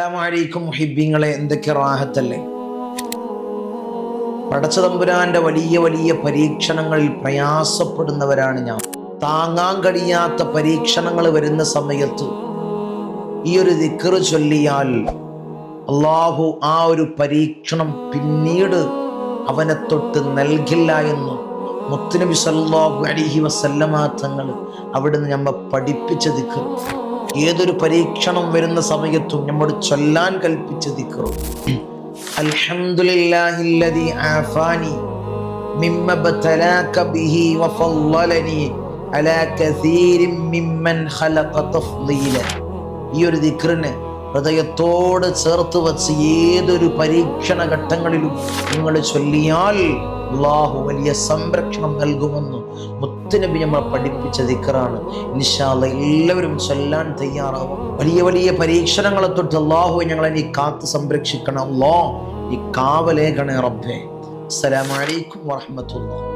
അസ്സലാമലൈക്കും മുഹിബിങ്ങളെ എന്തൊക്കെ റാഹത്തല്ലേ? പടച്ചതമ്പുരാന്റെ വലിയ വലിയ പരീക്ഷണങ്ങളിൽ പ്രയാസപ്പെടുന്നവരാണ് ഞാൻ. താങ്ങാൻ കഴിയാത്ത പരീക്ഷണങ്ങൾ വരുന്ന സമയത്ത് ഈ ഒരു ദിക്കറ് ചൊല്ലിയാൽ അള്ളാഹു ആ ഒരു പരീക്ഷണം പിന്നീട് അവനെ തൊട്ട് നൽകില്ല എന്ന് മുത്തുനബി സല്ലാഹു അലിഹി വസല്ലമ തങ്ങൾ അവിടുന്ന് നമ്മെ പഠിപ്പിച്ച ദിക്കർ ഏതൊരു പരീക്ഷണം വരുന്ന സമയത്തും നമ്മോട് ചൊല്ലാൻ കൽപ്പിച്ച ആഫാനി മിമ്മ ബതലാക ബിഹി അലാ കസീരിൻ മിമ്മൻ ഖലഖ ഈ ഒരു ദിക്റിന് ഹൃദയത്തോട് ചേർത്ത് വച്ച് ഏതൊരു പരീക്ഷണ ഘട്ടങ്ങളിലും നിങ്ങൾ ചൊല്ലിയാൽ അള്ളാഹു വലിയ സംരക്ഷണം നൽകുമെന്ന് മുത്തുനബി നമ്മൾ പഠിപ്പിച്ച ദിക്കറാണ് നിഷാദ എല്ലാവരും ചൊല്ലാൻ തയ്യാറാവും. വലിയ വലിയ പരീക്ഷണങ്ങളെ തൊട്ട് അള്ളാഹു ഞങ്ങളെ നീ കാത്ത് സംരക്ഷിക്കണം. അള്ളാഹ് ഈ കാവലേഖണേ റബ്ബേ. അസ്സലാമലൈക്കും വറഹമത്തുള്ള